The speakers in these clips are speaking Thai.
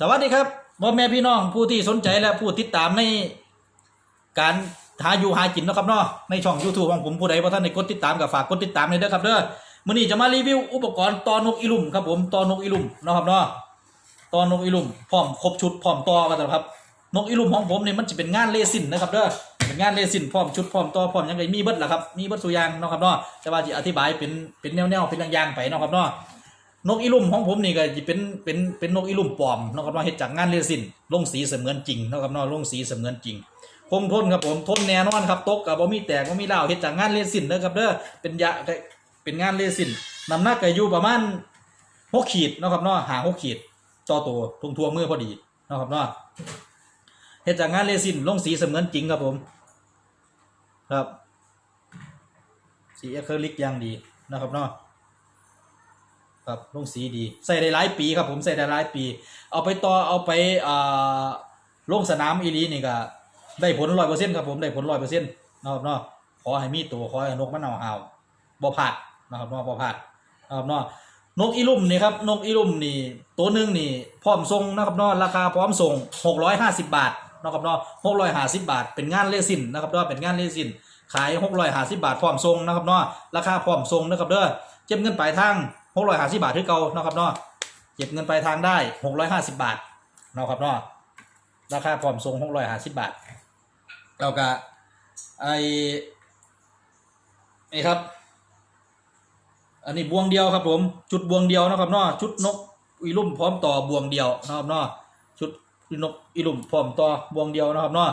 สวัสดีครับพ่อแม่พี่น้องผู้ที่สนใจและผู้ติดตามในการหาอยู่หากินนะครับเนาะในช่อง YouTube ของผมผู้ใดบ่ท่านได้กดติดตามก็ฝากกดติดตามเลยเด้อครับเด้อมื้อนี้จะมารีวิวอุปกรณ์ตอนกอีลุ่มครับผมตอนกอีลุ่มนะครับเนาะตอนกอีลุ่มพร้อมครบชุดพร้อมต่อกันแล้วครับนกอีลุ่มของผมเนี่ยมันจะเป็นงานเลสินนะครับเด้อเป็นงานเลสินพร้อมชุดพร้อมต่อพร้อมยังไงมีเบิดแหละครับมีเบิดสุยางนะครับเนาะแต่ว่าจะอธิบายเป็นเป็นแนวๆเป็นอย่างๆไปนะครับเนาะ นกอีลุ่มของผมนี่ก็จะเป็นเป็นเป็นนกอีลุ่มปลอมนาะครับว่าเฮ็ดจากงานเรซินลงสีเสมือนจริงนาะครับเนาะลงสีเสมือนจริงคงทนครับผมทนแน่นอนครับตกกับบ่มีแตกบ่มีราเฮ็ดจากงานเรซินเด้อครับเด้อเป็นยะเป็นงานเรซินน้ำหนักก็อยู่ประมาณ6ขีดนะครับเนาะหา6ขีดต่อตัวทงทวงมือพอดีนะครับเนาะเฮ็ดจากงานเรซินลงสีเสมือนจริงครับผม ครับสีอะคริลิกอย่างดีนะครับเนาะ ครับลงสีดี ใส่ได้หลายปีครับผมใส่ได้หลายปี เอาไปต่อเอาไปอ่าลงสนามอีลีนี่ก็ได้ผลร้อยเปอร์เซ็นต์ครับผมได้ผลร้อยเปอร์เซ็นต์นะครับเนาะขอให้มีตัวขอให้นกมันเอาเอาบ่พลาดนะครับเนาะบ่พลาดนะครับเนาะนกอีลุ่มนี่ครับนกอีลุ่มนี่ตัวหนึ่งนี่พร้อมส่งนะครับเนาะราคาพร้อมส่ง650บบาทนะครับเนาะ650บาท เป็นงานเลสินนะครับเนาะเป็นงานเลสินขาย650บาทพร้อมส่งนะครับเนาะราคาพร้อมส่งนะครับเด้อเก็บเงินปลายทาง หกร้อยห้าสิบาทที่เก่าเนาะครับเนาะเก็บเงินปลายทางได้หกร้อยห้าสิบาทเนาะครับเนาะราคาพร้อมส่งหกร้อยห้าสิบาทแล้วก็ไอนี่ครับ อันนี้บวงเดียวครับผมชุดบวงเดียวนะครับเนาะชุดนกอีลุ่มพร้อมต่อบวงเดียวนะครับเนาะชุดนกอีลุ่มพร้อมต่อบวงเดียวนะครับเนาะ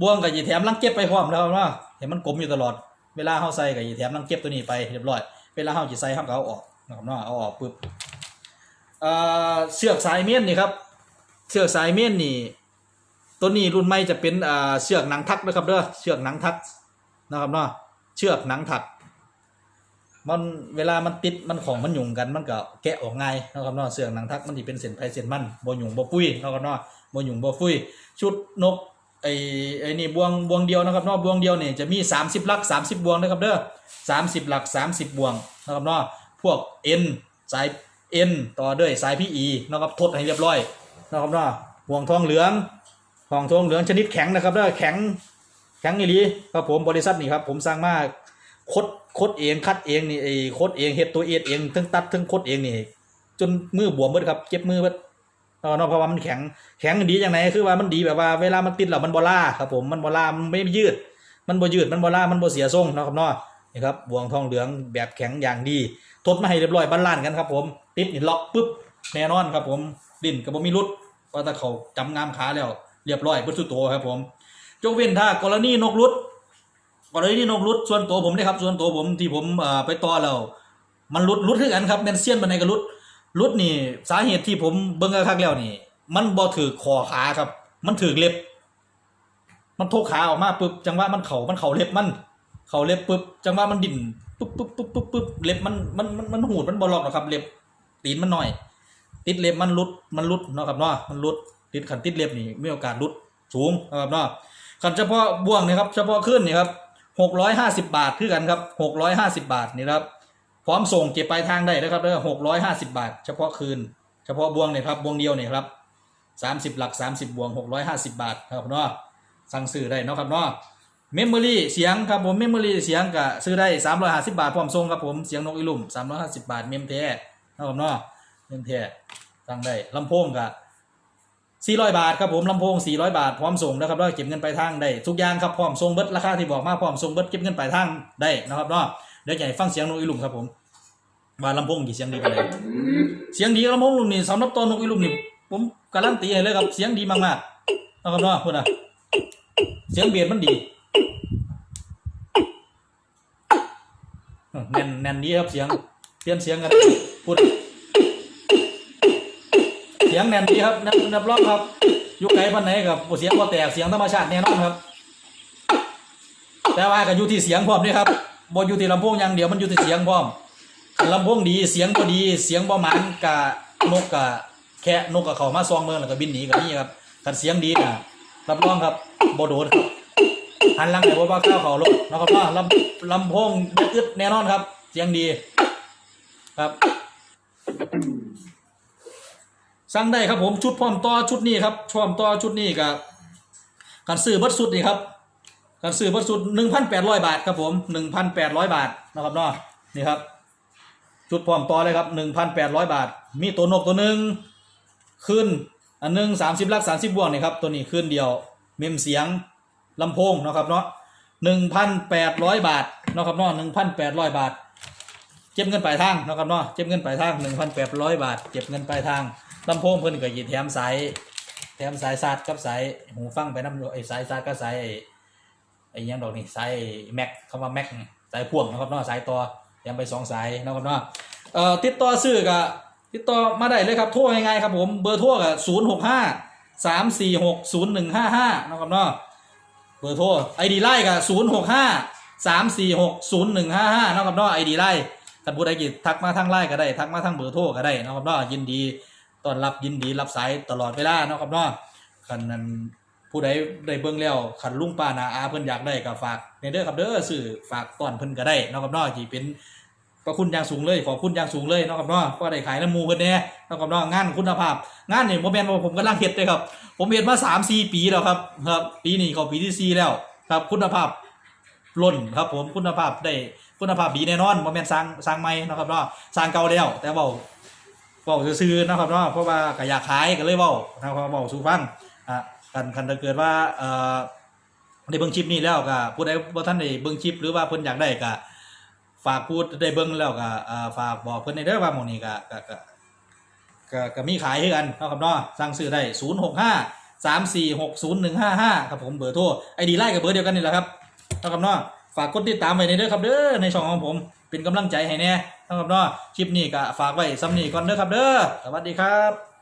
บวงกับยีแถมลังเก็บไปพร้อมแล้วครับเนาะเห็นมันกลมอยู่ตลอดเวลาเฮาใส่กับยีแถมลังเก็บตัวนี้ไปเรียบร้อยเวลาเฮาจะใส่เฮาก็เอาออก นะครับเนาะเอาออกปุ๊บเอ่อเชือกสายเม่นนี่ครับเชือกสายเม่นนี่ตัวนี้รุ่นใหม่จะเป็นอ่าเชือกหนังทักนะครับเด้อเชือกหนังทักนะครับเนาะเชือกหนังทัก มันเวลามันติดมันของมันหยุ่งกันมันก็แกะออกง่ายนะครับเนาะเสือกหนังทักมันสิเป็นเส้นไผเส้นมันบ่หยุ่งบ่ปุ้ยนะครับเนาะบ่หยุ่งบ่ปุ้ยชุดนกไอ้ไอ้นี่บวงบวงเดียวนะครับเนาะบวงเดียวเนี่ยจะมี 30ลัก 30 บวงนะครับเด้อ30 หลัก 30 บวงนะครับเนาะ พวก N สาย N ต่อด้วยสาย PE นะครับทดให้เรียบร้อยนะครับเนาะห่วงทองเหลืองห่วงทองเหลืองชนิดแข็งนะครับเด้อแข็งแข็งอีหลีครับผมบริษัทนี่ครับผมสร้างมาคดคดเองคัดเองนี่ไอ้คดเองเฮ็ดตัวเองเองทั้งตัดทั้งคดเองนี่จนมือบวมเบิดครับเจ็บมือเบิดเนาะเนาะเพราะว่ามันแข็งแข็งดีอย่างไหนคือว่ามันดีแบบว่าเวลามันติดแล้วมันบ่ล่าครับผมมันบ่ล่ามันไม่ยืด มันบ่ยืดมันบ่ล่ามันบ่เสียทรงนะครับเนาะนี่ครับบวงทองเหลืองแบบแข็งอย่างดี ทดมาให้เรียบร้อยบันลานกันครับผมติดนี่ล็อกปุ๊บแน่นอนครับผมดิ้นก็บ่มีรุดเพราะถ้าเขาจำงามขาแล้ว เรียบร้อยเบิดสุดโตครับผมยกเว้นถ้ากรณีนกรุดกรณีนกรุดส่วนตัวผมนี่ยครับ ส่วนตัวผมที่ผมไปต่อแล้วมันรุดรุดคือกันครับแมนเซียนบันไดก็รุดรุดนี่สาเหตุที่ผมเบิ่งกระคักแล้วนี่ มันบ่ถือคอขาครับ มันถือเล็บ มันโทกขาออกมาปุ๊บจังหวะมันเข่ามันเข่าเล็บมัน เข่าเล็บปุ๊บจังหวะมันดิ่น ปุ๊บปุ๊บปุ๊บปุ๊บปุ๊บเล็บมันมันมันมันหูดมันบอลล็อกหรอกครับ เล็บตีนมันหน่อย ติดเล็บมันรุดมันรุดเนาะครับเนาะมันรุดติดขันติดเล็บนี่มีโอกาสรุดสูงนะครับเนาะขันเฉพาะบ่วงนี่ครับ เฉพาะขึ้นนี่ครับหกร้อยห้าสิบาทคือกันครับหกร้อยห้าสิบาทนี่ครับพร้อมส่งเก็บปลายทางได้นะครับเด้อหกร้อยห้าสิบาท เฉพาะคืน เฉพาะบ่วงเนี่ยครับบ่วงเดียวเนี่ยครับสามสิบหลักสามสิบบวงหกร้อยห้าสิบาทครับเนาะสั่งซื้อได้เนาะครับเนาะ เมมโมรี่เสียงครับผมเมมโมรี่เสียงก็ซื้อได้สามร้อยห้าสิบาทพร้อมส่งครับผมเสียงนกอีลุ่มสามร้อยห้าสิบาทเมมแท้นะครับเนาะเมมแท้สั่งได้ลำโพงก็400 บาทครับผมลำโพง 400 บาทพร้อมส่งนะครับแล้วเก็บเงินปลายทางได้ทุกอย่างครับพร้อมส่งเบิดราคาที่บอกมาพร้อมส่งเบิดเก็บเงินปลายทางได้นะครับเนาะเดี๋ยวใหญ่ฟังเสียงนกอีลุ่มครับผมว่าลำโพงกี่เสียงดีไปเลยเสียงดีลำโพงลุมนี่สำหรับตัวนกอีลุ่มนี่ผมการันตีเลยครับเสียงดีมากๆนะครับเนาะพูดนะเสียงเบียดมันดี แน่นแน่นดีครับเสียงเปลี่ยนเสียงกันพูดเสียงแน่นดีครับแนับนับรอบครับอยุคไกลพันไหนกับเสียงบ่แตกเสียงธรรมชาติแน่นอนครับ แต่ว่าก็อยู่ที่เสียงพร้อมนี่ครับบ่อยู่ที่ลำโพงอย่างเดียวมันอยู่ที่เสียงพร้อมลำโพงดีเสียงบ่ดีเสียงบ่หมันกะนกกะแค่นกกะเขามาซองเมืองแล้วก็บินหนีกับนี่ครับคันเสียงดีนะรับรองครับบ่โดนครับ หันหลังไหนบ่ว่าข้าวเขาลงนะครับว่าลำลำโพงบ่อึดแน่นอนครับ เสียงดีครับสั่งได้ครับผมชุดพร้อมต่อชุดนี้ครับพร้อมต่อชุดนี้กับการซื้อบัตรสุดนี่ครับการซื้อบัตรสุด1,800บาทครับผม1,800บาทนะครับเนาะนี่ครับ ชุดพร้อมต่อเลยครับ1,800บาท มีตัวนกตัวหนึ่งขึ้นอันหนึ่ง30ลัก30บวกนี่ครับตัวนี้ขึ้นเดียวเมมเสียง ลำโพงเนาะครับเนาะ1,800บาทเนาะครับเนาะ1,800บาท เก็บเงินปลายทางเนาะครับเนาะเก็บเงินปลายทาง1,800บาท เก็บเงินปลายทางลำโพงเพิ่นก็ยิบแถมสายแถมสายซาดกับสายหูฟังไปน้ำอยู่ไอ้สายซาดกับสายไอ้ไอ้ยังดอกนี่สายแม็กคำว่าแม็กสายพ่วงนะครับเนาะสายต่อแถมไปสองสายเนาะครับเนาะเอ่อติดต่อซื้อก็ติดต่อมาได้เลยครับโทรยังไงครับผมเบอร์โทรก็065 346 0155เนาะครับเนาะ เบอร์โทรไอดีไล่กับศูนย์หกห้าสามสี่หกศูนย์หนึ่งห้าห้านอกกับนอกไอดีไล่ท่านผู้ใดกิจทักมาทางไล่ก็ได้ ทักมาทางเบอร์โทรก็ได้นอกกับนอกยินดีต้อนรับยินดีรับสายตลอดเวลานอกกับนอกคันนั้นผู้ใดได้เบิ่งแล้วคันลุงป้านาอาเพิ่นอยากได้ก็ฝากในเด้อครับเด้อสื่อฝากต้อนเพิ่นก็ได้นอกกับนอกที่เป็น พระคุณอย่างสูงเลยขอบคุณอย่างสูงเลยนะครับเนาะก็ได้ขายน้ำมูกันแน่นะครับเนาะงานคุณภาพ งานเนี่ยโมเมนต์ผมกำลังเฮ็ดเลยครับ ผมเฮ็ดมาสามสี่ปีแล้วครับครับ ปีนี้เขาปีที่สี่แล้วครับ คุณภาพล้นครับ ผมคุณภาพได้คุณภาพดีแน่นอนโมเมนต์สร้างสร้างใหม่นะครับเนาะสร้างเก่าแล้วแต่เว้าเว้าซื่อนะครับเนาะเพราะว่าก็อยากขายก็เลยเว้านะครับเว้าสู่ฟังอะกันคันถ้าเกิดว่าเอ่อได้เบิ่งคลิปนี้แล้วก็ผู้ใดบ่ทันได้เบิ่งคลิปหรือว่าเพิ่นอยากได้ก็ ฝากพูดได้เบิ่งแล้วก็อ่าฝากบอกเพิ่อนในเด้อว่าหมองนี้ก็ก็ก็ก็ก็มีขายให้กันเนาะครับเนาะสั่งซื้อได้0 6 5 3 4 6 0 1 5 5ครับผมเบอร์โทรไอดีไล่กับเบอร์เดียวกันนี่แหละครับเนาะครับเนาะฝากกดติดตามไว้ในเด้อครับเด้อในช่องของผมเป็นกำลังใจให้แน่เนาะครับเนาะคลิปนี้ก็ฝากไว้ซ้ำนี้ก่อนเด้อครับเด้อสวัสดีครับ